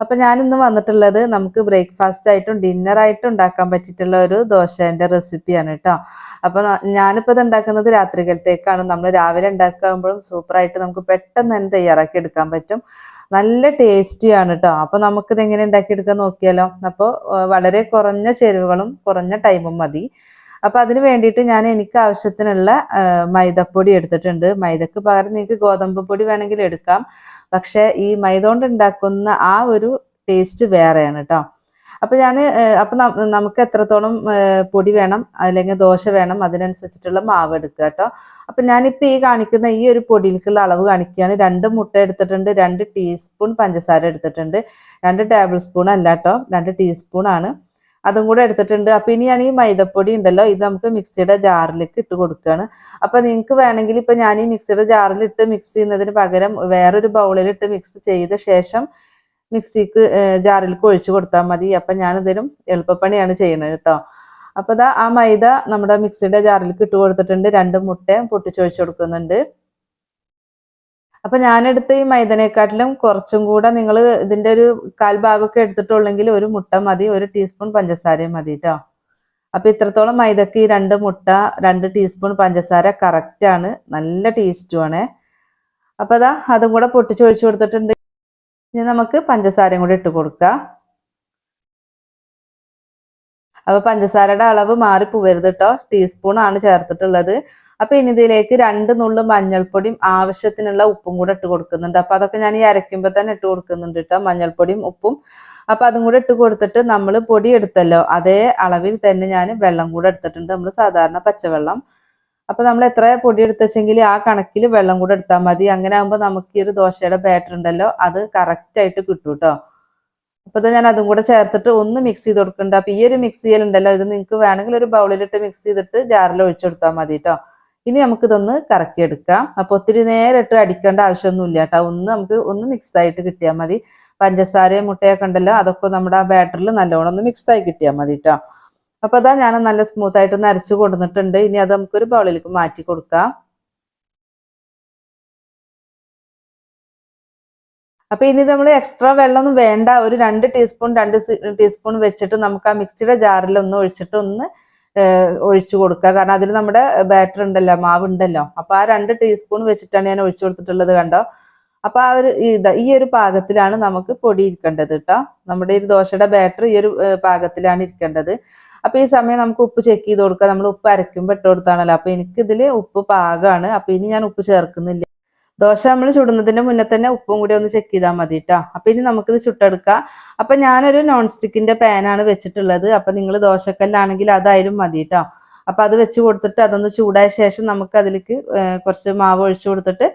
അപ്പൊ ഞാനിന്ന് വന്നിട്ടുള്ളത് നമുക്ക് ബ്രേക്ക്ഫാസ്റ്റ് ആയിട്ടും ഡിന്നർ ആയിട്ടും ഉണ്ടാക്കാൻ പറ്റിയിട്ടുള്ള ഒരു ദോശേന്റെ റെസിപ്പിയാണ് കേട്ടോ അപ്പൊ ഞാനിപ്പോൾ ഞാനിപ്പോ ഇത് ഉണ്ടാക്കുന്നത് രാത്രികാലത്തേക്കാണ്. നമ്മൾ രാവിലെ ഉണ്ടാക്കുമ്പോഴും സൂപ്പറായിട്ട് നമുക്ക് പെട്ടെന്ന് തന്നെ തയ്യാറാക്കി എടുക്കാൻ പറ്റും. നല്ല ടേസ്റ്റിയാണ് കേട്ടോ അപ്പൊ നമുക്കിത് എങ്ങനെ ഉണ്ടാക്കിയെടുക്കാൻ നോക്കിയാലോ? അപ്പോൾ വളരെ കുറഞ്ഞ ചേരുവകളും കുറഞ്ഞ ടൈമും മതി. അപ്പൊ അതിന് വേണ്ടിയിട്ട് ഞാൻ എനിക്ക് ആവശ്യത്തിനുള്ള മൈദപ്പൊടി എടുത്തിട്ടുണ്ട്. മൈദക്ക് പകരം നിങ്ങൾക്ക് ഗോതമ്പ് പൊടി വേണമെങ്കിൽ എടുക്കാം. പക്ഷെ ഈ മൈദ കൊണ്ട് ഉണ്ടാക്കുന്ന ആ ഒരു ടേസ്റ്റ് വേറെയാണ് കേട്ടോ അപ്പൊ ഞാൻ അപ്പൊ നമുക്ക് എത്രത്തോളം പൊടി വേണം അല്ലെങ്കിൽ ദോശ വേണം അതിനനുസരിച്ചിട്ടുള്ള മാവ് എടുക്കുക കേട്ടോ അപ്പൊ ഞാനിപ്പോ ഈ കാണിക്കുന്ന ഈ ഒരു പൊടിയിലേക്കുള്ള അളവ് കാണിക്കുകയാണ്. രണ്ട് മുട്ട എടുത്തിട്ടുണ്ട് രണ്ട് ടീസ്പൂൺ പഞ്ചസാര എടുത്തിട്ടുണ്ട്. രണ്ട് ടേബിൾ സ്പൂൺ അല്ല കേട്ടോ രണ്ട് ടീസ്പൂൺ ആണ്. അതും കൂടെ എടുത്തിട്ടുണ്ട്. അപ്പൊ ഇനി ഞാൻ ഈ മൈദപ്പൊടി ഉണ്ടല്ലോ ഇത് നമുക്ക് മിക്സിയുടെ ജാറിലേക്ക് ഇട്ട് കൊടുക്കുകയാണ് അപ്പൊ നിങ്ങൾക്ക് വേണമെങ്കിൽ ഇപ്പൊ ഞാൻ ഈ മിക്സിയുടെ ജാറിൽ ഇട്ട് മിക്സ് ചെയ്യുന്നതിന് പകരം വേറൊരു ബൗളിൽ ഇട്ട് മിക്സ് ചെയ്ത ശേഷം മിക്സിക്ക് ജാറിലേക്ക് ഒഴിച്ചു കൊടുത്താൽ മതി. അപ്പൊ ഞാൻ ഇതിലും എളുപ്പപ്പണിയാണ് ചെയ്യുന്നത് കേട്ടോ. അപ്പൊ ദാ ആ മൈദ നമ്മുടെ മിക്സിയുടെ ജാറിലേക്ക് ഇട്ട് കൊടുത്തിട്ടുണ്ട്. രണ്ട് മുട്ടയും പൊട്ടിച്ചൊഴിച്ചു കൊടുക്കുന്നുണ്ട്. അപ്പൊ ഞാനെടുത്ത ഈ മൈദനെക്കാട്ടിലും കുറച്ചും കൂടെ നിങ്ങൾ ഇതിന്റെ ഒരു കാൽഭാഗമൊക്കെ എടുത്തിട്ടുള്ളെങ്കിൽ ഒരു മുട്ട മതി ഒരു ടീസ്പൂൺ പഞ്ചസാരയും മതി കേട്ടോ അപ്പൊ ഇത്രത്തോളം മൈദക്ക് ഈ രണ്ട് മുട്ട രണ്ട് ടീസ്പൂൺ പഞ്ചസാര കറക്റ്റ് ആണ് നല്ല ടേസ്റ്റും ആണേ. അപ്പൊ അതാ അതും കൂടെ പൊട്ടിച്ചൊഴിച്ചു കൊടുത്തിട്ടുണ്ട്. ഇനി നമുക്ക് പഞ്ചസാരയും കൂടി ഇട്ട് കൊടുക്കാം. അപ്പൊ പഞ്ചസാരയുടെ അളവ് മാറി പോവരുത് കേട്ടോ ടീസ്പൂൺ ആണ് ചേർത്തിട്ടുള്ളത്. അപ്പൊ ഇനി ഇതിലേക്ക് രണ്ട് നുള്ളു മഞ്ഞൾപ്പൊടിയും ആവശ്യത്തിനുള്ള ഉപ്പും കൂടെ ഇട്ട് കൊടുക്കുന്നുണ്ട്. അപ്പൊ അതൊക്കെ ഞാൻ ഈ അരയ്ക്കുമ്പോ തന്നെ ഇട്ട് കൊടുക്കുന്നുണ്ട് കേട്ടോ മഞ്ഞൾപ്പൊടിയും ഉപ്പും. അപ്പൊ അതും കൂടെ ഇട്ട് കൊടുത്തിട്ട് നമ്മൾ പൊടി എടുത്തല്ലോ അതേ അളവിൽ തന്നെ ഞാൻ വെള്ളം കൂടെ എടുത്തിട്ടുണ്ട്. നമ്മൾ സാധാരണ പച്ചവെള്ളം. അപ്പൊ നമ്മൾ എത്ര പൊടി എടുത്തെങ്കിൽ ആ കണക്കിൽ വെള്ളം കൂടെ എടുത്താൽ മതി. അങ്ങനെ ആകുമ്പോൾ നമുക്ക് ഈ ഒരു ദോശയുടെ ബാറ്റർ ഉണ്ടല്ലോ അത് കറക്റ്റ് ആയിട്ട് കിട്ടും കേട്ടോ അപ്പൊ ഇത് ഞാൻ അതും കൂടെ ചേർത്തിട്ട് ഒന്ന് മിക്സ് ചെയ്ത് കൊടുക്കുന്നുണ്ട്. അപ്പൊ ഈ ഒരു മിക്സ് ചെയ്യലുണ്ടല്ലോ ഇത് നിങ്ങൾക്ക് വേണമെങ്കിൽ ഒരു ബൗളിലിട്ട് മിക്സ് ചെയ്തിട്ട് ജാറിൽ ഒഴിച്ചു കൊടുത്താൽ മതി കേട്ടോ ഇനി നമുക്ക് ഇതൊന്ന് കറക്കി എടുക്കാം അപ്പൊ ഒത്തിരി നേരം ഇട്ട് അടിക്കേണ്ട ആവശ്യമൊന്നുമില്ല കേട്ടോ. ഒന്ന് നമുക്ക് ഒന്ന് മിക്സ് ആയിട്ട് കിട്ടിയാൽ മതി. പഞ്ചസാരയും മുട്ടയൊക്കെ ഉണ്ടല്ലോ അതൊക്കെ നമ്മുടെ ആ ബാറ്ററിൽ നല്ലോണം ഒന്ന് മിക്സ് ആയി കിട്ടിയാൽ മതി കേട്ടോ. അപ്പൊ അതാ ഞാൻ നല്ല സ്മൂത്ത് ആയിട്ട് നരച്ചു കൊണ്ടുവന്നിട്ടുണ്ട് ഇനി അത് നമുക്കൊരു ബൗളിലേക്ക് മാറ്റി കൊടുക്കാം. അപ്പൊ ഇനി നമ്മൾ എക്സ്ട്രാ വെള്ളമൊന്നും വേണ്ട. ഒരു രണ്ട് ടീസ്പൂൺ രണ്ട് ടീസ്പൂൺ വെച്ചിട്ട് നമുക്ക് ആ മിക്സിയുടെ ജാറിൽ ഒന്ന് ഒഴിച്ചിട്ട് ഒന്ന് ഒഴിച്ചു കൊടുക്കുക. കാരണം അതിൽ നമ്മുടെ ബാറ്റർ ഉണ്ടല്ലോ മാവ് ഉണ്ടല്ലോ. അപ്പൊ ആ രണ്ട് ടീസ്പൂൺ വെച്ചിട്ടാണ് ഞാൻ ഒഴിച്ചു കൊടുത്തിട്ടുള്ളത് കണ്ടോ? അപ്പൊ ആ ഒരു ഈ ഒരു പാകത്തിലാണ് നമുക്ക് പൊടി ഇരിക്കേണ്ടത് കേട്ടോ. നമ്മുടെ ഈ ദോശയുടെ ബാറ്റർ ഈ ഒരു പാകത്തിലാണ് ഇരിക്കേണ്ടത്. അപ്പൊ ഈ സമയം നമുക്ക് ഉപ്പ് ചെക്ക് ചെയ്ത് കൊടുക്കുക നമ്മൾ ഉപ്പ് അരയ്ക്കുമ്പോൾ ഇട്ട് കൊടുത്താണല്ലോ. അപ്പൊ എനിക്കിതിൽ ഉപ്പ് പാകമാണ് അപ്പൊ ഇനി ഞാൻ ഉപ്പ് ചേർക്കുന്നില്ല. ദോശ നമ്മൾ ചുടുന്നതിന്റെ മുന്നേ തന്നെ ഉപ്പും കൂടി ഒന്ന് ചെക്ക് ചെയ്താൽ മതി കേട്ടോ അപ്പൊ ഇനി നമുക്കിത് ചുട്ടെടുക്കാം. അപ്പൊ ഞാനൊരു നോൺ സ്റ്റിക്കിന്റെ പാനാണ് വെച്ചിട്ടുള്ളത്. അപ്പൊ നിങ്ങൾ ദോശക്കല്ലാണെങ്കിൽ അതായാലും മതി കേട്ടോ അപ്പൊ അത് വെച്ച് കൊടുത്തിട്ട് അതൊന്ന് ചൂടായ ശേഷം നമുക്ക് അതിലേക്ക് കുറച്ച് മാവ് ഒഴിച്ചു കൊടുത്തിട്ട്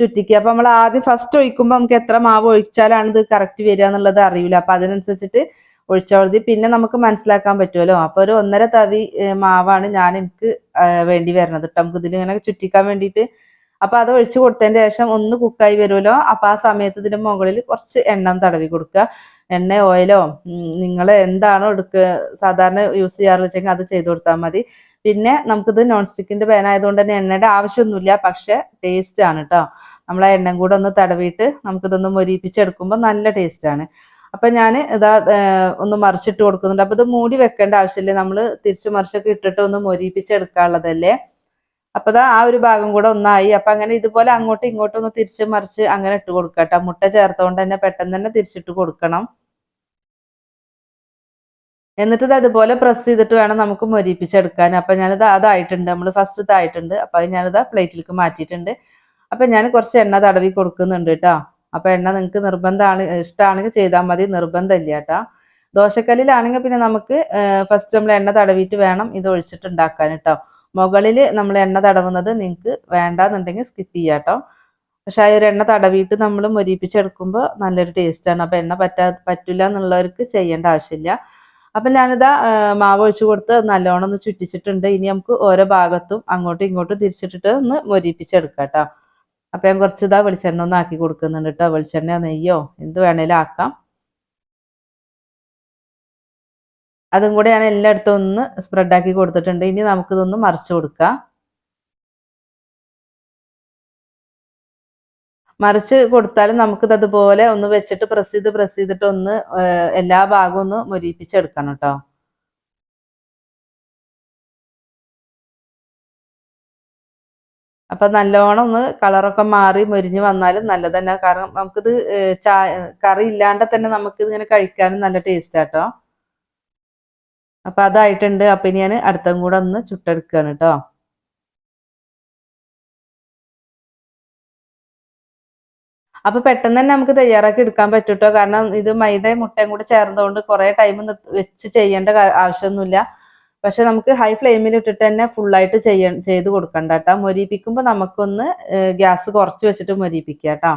ചുറ്റിക്കുക. അപ്പൊ നമ്മൾ ആദ്യം ഫസ്റ്റ് ഒഴിക്കുമ്പോൾ നമുക്ക് എത്ര മാവ് ഒഴിച്ചാലാണ് ഇത് കറക്റ്റ് വരിക എന്നുള്ളത് അറിയില്ല. അപ്പൊ അതിനനുസരിച്ചിട്ട് ഒഴിച്ചാൽ മതി. പിന്നെ നമുക്ക് മനസ്സിലാക്കാൻ പറ്റുമല്ലോ അപ്പൊ ഒരു ഒന്നര തവി മാവാണ് ഞാൻ എനിക്ക് വേണ്ടി വരുന്നത് കേട്ടോ നമുക്ക് ഇതിൽ ഇങ്ങനെ ചുറ്റിക്കാൻ വേണ്ടിയിട്ട് അപ്പൊ അത് ഒഴിച്ചു കൊടുത്തതിന് ശേഷം ഒന്ന് കുക്കായി വരുമല്ലോ. അപ്പൊ ആ സമയത്ത് ഇതിന്റെ മുകളിൽ കുറച്ച് എണ്ണം തടവി കൊടുക്കുക. എണ്ണ ഓയിലോ നിങ്ങൾ എന്താണോ എടുക്കുക സാധാരണ യൂസ് ചെയ്യാറെന്ന് വെച്ചെങ്കിൽ അത് ചെയ്തു കൊടുത്താൽ മതി. പിന്നെ നമുക്കിത് നോൺ സ്റ്റിക്കിന്റെ പാൻ ആയതുകൊണ്ട് തന്നെ എണ്ണയുടെ ആവശ്യമൊന്നുമില്ല. പക്ഷെ ടേസ്റ്റ് ആണ് കേട്ടോ നമ്മൾ ആ എണ്ണയും കൂടെ ഒന്ന് തടവിയിട്ട് നമുക്കിതൊന്ന് മൊരിപ്പിച്ചെടുക്കുമ്പോൾ നല്ല ടേസ്റ്റ് ആണ്. അപ്പൊ ഞാൻ ഇതാ ഒന്ന് മറിച്ചിട്ട് കൊടുക്കുന്നുണ്ട്. അപ്പൊ ഇത് മൂടി വെക്കേണ്ട ആവശ്യമില്ല. നമ്മൾ തിരിച്ചു മറിച്ചൊക്കെ ഇട്ടിട്ട് ഒന്ന് മൊരിപ്പിച്ചെടുക്കാനുള്ളതല്ലേ? അപ്പൊ ദാ ആ ഒരു ഭാഗം കൂടെ ഒന്നായി. അപ്പൊ അങ്ങനെ ഇതുപോലെ അങ്ങോട്ടും ഇങ്ങോട്ടും ഒന്ന് തിരിച്ച് മറിച്ച് അങ്ങനെ ഇട്ട് കൊടുക്കുക കേട്ടോ മുട്ട ചേർത്തോണ്ട് തന്നെ പെട്ടെന്ന് തന്നെ തിരിച്ചിട്ട് കൊടുക്കണം. എന്നിട്ട് ഇത് അതുപോലെ പ്രസ് ചെയ്തിട്ട് വേണം നമുക്ക് മൊരിപ്പിച്ചെടുക്കാൻ. അപ്പൊ ഞാനിത് അതായിട്ടുണ്ട്. നമ്മൾ ഫസ്റ്റ് ഇതായിട്ടുണ്ട്. അപ്പൊ അത് ഞാനിത് പ്ലേറ്റിലേക്ക് മാറ്റിയിട്ടുണ്ട്. അപ്പൊ ഞാൻ കുറച്ച് എണ്ണ തടവി കൊടുക്കുന്നുണ്ട് കേട്ടോ അപ്പൊ എണ്ണ നിങ്ങൾക്ക് നിർബന്ധമാണ് ഇഷ്ടമാണെങ്കിൽ ചെയ്താൽ മതി. നിർബന്ധമില്ല കേട്ടോ ദോശക്കല്ലിലാണെങ്കിൽ പിന്നെ നമുക്ക് ഫസ്റ്റ് നമ്മൾ എണ്ണ തടവിയിട്ട് വേണം ഇത് ഒഴിച്ചിട്ട് ഉണ്ടാക്കാൻ കേട്ടോ മുകളിൽ നമ്മൾ എണ്ണ തടവുന്നത് നിങ്ങൾക്ക് വേണ്ടാന്നുണ്ടെങ്കിൽ സ്കിപ്പ് ചെയ്യാം കേട്ടോ. പക്ഷെ ആ ഒരു എണ്ണ തടവിയിട്ട് നമ്മൾ മൊരിപ്പിച്ചെടുക്കുമ്പോൾ നല്ലൊരു ടേസ്റ്റാണ് അപ്പം എണ്ണ പറ്റാ പറ്റില്ല എന്നുള്ളവർക്ക് ചെയ്യേണ്ട ആവശ്യമില്ല. അപ്പം ഞാനിതാ മാവ് ഒഴിച്ചു കൊടുത്ത് നല്ലോണം ഒന്ന് ചുറ്റിച്ചിട്ടുണ്ട്. ഇനി നമുക്ക് ഓരോ ഭാഗത്തും അങ്ങോട്ടും ഇങ്ങോട്ടും തിരിച്ചിട്ടിട്ട് ഒന്ന് മൊരിപ്പിച്ചെടുക്കാം കേട്ടോ. അപ്പം ഞാൻ കുറച്ച് ഇതാ വെളിച്ചെണ്ണ ഒന്ന് ആക്കി കൊടുക്കുന്നുണ്ട് കേട്ടോ. വെളിച്ചെണ്ണയോ നെയ്യോ എന്ത് വേണേലും ആക്കാം. അതും കൂടെ ഞാൻ എല്ലായിടത്തും ഒന്ന് സ്പ്രെഡാക്കി കൊടുത്തിട്ടുണ്ട്. ഇനി നമുക്കിതൊന്ന് മറിച്ച് കൊടുക്കാം. മറിച്ച് കൊടുത്താലും നമുക്കിത് അതുപോലെ ഒന്ന് വെച്ചിട്ട് പ്രസ് ചെയ്ത് പ്രസ് ചെയ്തിട്ട് ഒന്ന് എല്ലാ ഭാഗവും ഒന്ന് മൊരിപ്പിച്ചെടുക്കണം കേട്ടോ. അപ്പൊ നല്ലോണം ഒന്ന് കളറൊക്കെ മാറി മുരിഞ്ഞ് വന്നാലും നല്ലത് കാരണം നമുക്കിത് ചായ കറി ഇല്ലാണ്ട് തന്നെ നമുക്കിത് ഇങ്ങനെ കഴിക്കാനും നല്ല ടേസ്റ്റ് ആട്ടോ അപ്പൊ അതായിട്ടുണ്ട്. അപ്പൊ ഇനി ഞാൻ അടുത്തും കൂടെ ഒന്ന് ചുട്ടെടുക്കുകയാണ് കേട്ടോ അപ്പൊ പെട്ടെന്ന് തന്നെ നമുക്ക് തയ്യാറാക്കി എടുക്കാൻ പറ്റൂട്ടോ? കാരണം ഇത് മൈദ മുട്ടയും കൂടെ ചേർന്നതുകൊണ്ട് കുറെ ടൈം വെച്ച് ചെയ്യേണ്ട ആവശ്യമൊന്നുമില്ല. പക്ഷെ നമുക്ക് ഹൈ ഫ്ലെയിമിൽ ഇട്ടിട്ട് തന്നെ ഫുള്ളായിട്ട് ചെയ്യ ചെയ്ത് കൊടുക്കണ്ട കേട്ടോ മൊരിപ്പിക്കുമ്പോൾ നമുക്കൊന്ന് ഗ്യാസ് കുറച്ച് വെച്ചിട്ട് മൊരിപ്പിക്കാം കേട്ടോ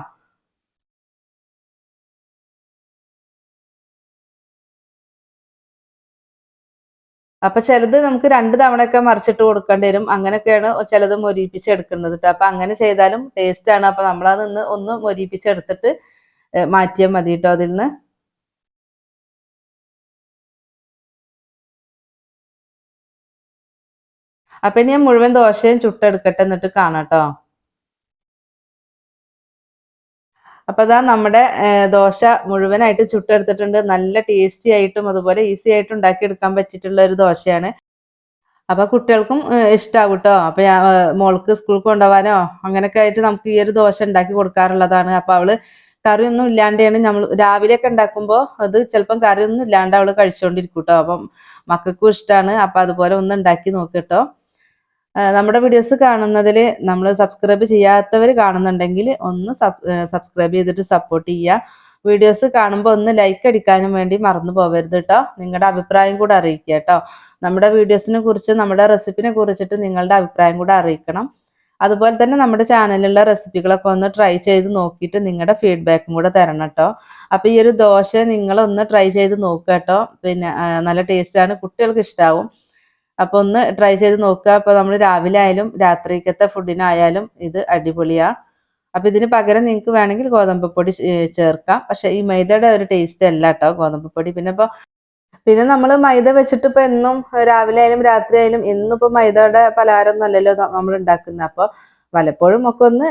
അപ്പൊ ചിലത് നമുക്ക് രണ്ട് തവണയൊക്കെ മറിച്ചിട്ട് കൊടുക്കേണ്ടി വരും. അങ്ങനെയൊക്കെയാണ് ചിലത് മൊരിപ്പിച്ചെടുക്കുന്നത് കേട്ടോ അപ്പൊ അങ്ങനെ ചെയ്താലും ടേസ്റ്റ് ആണ്. അപ്പൊ നമ്മളത് നിന്ന് ഒന്ന് മൊരിപ്പിച്ചെടുത്തിട്ട് മാറ്റിയാൽ മതി കേട്ടോ അതിൽ നിന്ന്. അപ്പൊ ഇനി ഞാൻ മുഴുവൻ ദോശയും ചുട്ടെടുക്കട്ടെ എന്നിട്ട് കാണാം കേട്ടോ അപ്പൊ അതാ നമ്മുടെ ദോശ മുഴുവനായിട്ട് ചുട്ടെടുത്തിട്ടുണ്ട്. നല്ല ടേസ്റ്റി ആയിട്ടും അതുപോലെ ഈസി ആയിട്ടും ഉണ്ടാക്കിയെടുക്കാൻ പറ്റിയിട്ടുള്ള ഒരു ദോശയാണ്. അപ്പൊ കുട്ടികൾക്കും ഇഷ്ടാവും കേട്ടോ അപ്പൊ മോൾക്ക് സ്കൂളിൽ കൊണ്ടുപോകാനോ അങ്ങനെയൊക്കെ ആയിട്ട് നമുക്ക് ഈ ഒരു ദോശ ഉണ്ടാക്കി കൊടുക്കാറുള്ളതാണ്. അപ്പൊ അവൾ കറിയൊന്നും ഇല്ലാണ്ടാണ് നമ്മൾ രാവിലെയൊക്കെ ഉണ്ടാക്കുമ്പോൾ അത് ചിലപ്പം കറിയൊന്നും ഇല്ലാണ്ട് അവൾ കഴിച്ചുകൊണ്ടിരിക്കും കേട്ടോ അപ്പം മക്കൾക്കും ഇഷ്ടമാണ് അപ്പൊ അതുപോലെ ഒന്ന് ഉണ്ടാക്കി നോക്കിട്ടോ നമ്മുടെ വീഡിയോസ് കാണുന്നതിൽ നമ്മൾ സബ്സ്ക്രൈബ് ചെയ്യാത്തവർ കാണുന്നുണ്ടെങ്കിൽ ഒന്ന് സബ്സ്ക്രൈബ് ചെയ്തിട്ട് സപ്പോർട്ട് ചെയ്യുക. വീഡിയോസ് കാണുമ്പോൾ ഒന്ന് ലൈക്ക് അടിക്കാനും വേണ്ടി മറന്നു പോകരുത് കേട്ടോ നിങ്ങളുടെ അഭിപ്രായം കൂടെ അറിയിക്കുക കേട്ടോ നമ്മുടെ വീഡിയോസിനെ കുറിച്ച് നമ്മുടെ റെസിപ്പിനെ കുറിച്ചിട്ട് നിങ്ങളുടെ അഭിപ്രായം കൂടെ അറിയിക്കണം. അതുപോലെ തന്നെ നമ്മുടെ ചാനലിലുള്ള റെസിപ്പികളൊക്കെ ഒന്ന് ട്രൈ ചെയ്ത് നോക്കിയിട്ട് നിങ്ങളുടെ ഫീഡ്ബാക്കും കൂടെ തരണം കേട്ടോ അപ്പോൾ ഈ ഒരു ദോശ നിങ്ങളൊന്ന് ട്രൈ ചെയ്ത് നോക്കുക കേട്ടോ പിന്നെ നല്ല ടേസ്റ്റാണ് കുട്ടികൾക്ക് ഇഷ്ടാവും. അപ്പോൾ ഒന്ന് ട്രൈ ചെയ്ത് നോക്കുക. അപ്പോൾ നമ്മൾ രാവിലെ ആയാലും രാത്രിക്കത്തെ ഫുഡിനായാലും ഇത് അടിപൊളിയാ. അപ്പോൾ ഇതിന് പകരം നിങ്ങൾക്ക് വേണമെങ്കിൽ ഗോതമ്പ് പൊടി ചേർക്കാം. പക്ഷേ ഈ മൈദയുടെ ഒരു ടേസ്റ്റ് അല്ല കേട്ടോ ഗോതമ്പ് പൊടി. പിന്നെ ഇപ്പോൾ പിന്നെ നമ്മൾ മൈദ വെച്ചിട്ട് ഇപ്പോൾ എന്നും രാവിലെ ആയാലും രാത്രി ആയാലും എന്നും ഇപ്പോൾ മൈദയുടെ പലഹാരം അല്ലല്ലോ നമ്മൾ ഉണ്ടാക്കുന്നത് അപ്പോൾ പലപ്പോഴും ഒക്കെ ഒന്ന്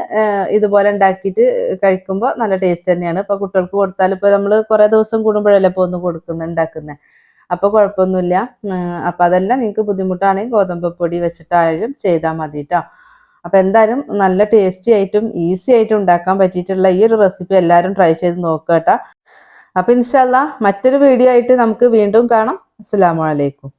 ഇതുപോലെ ഉണ്ടാക്കിയിട്ട് കഴിക്കുമ്പോൾ നല്ല ടേസ്റ്റ് തന്നെയാണ്. ഇപ്പോൾ കുട്ടികൾക്ക് കൊടുത്താൽ ഇപ്പോൾ നമ്മൾ കുറേ ദിവസം കൂടുമ്പോഴല്ലേ ഇപ്പോൾ ഒന്ന് കൊടുക്കുന്നത് ഉണ്ടാക്കുന്നത് അപ്പോൾ കുഴപ്പമൊന്നുമില്ല. അപ്പോൾ അതെല്ലാം നിങ്ങൾക്ക് ബുദ്ധിമുട്ടാണെങ്കിൽ ഗോതമ്പ് പൊടി വെച്ചിട്ടായാലും ചെയ്താൽ മതി കേട്ടോ അപ്പോൾ എന്തായാലും നല്ല ടേസ്റ്റി ആയിട്ടും ഈസി ആയിട്ടും ഉണ്ടാക്കാൻ പറ്റിയിട്ടുള്ള ഈ ഒരു റെസിപ്പി എല്ലാവരും ട്രൈ ചെയ്ത് നോക്കുക കേട്ടോ. അപ്പോൾ ഇൻഷാല്ല മറ്റൊരു വീഡിയോ ആയിട്ട് നമുക്ക് വീണ്ടും കാണാം. അസ്സാം വലൈക്കും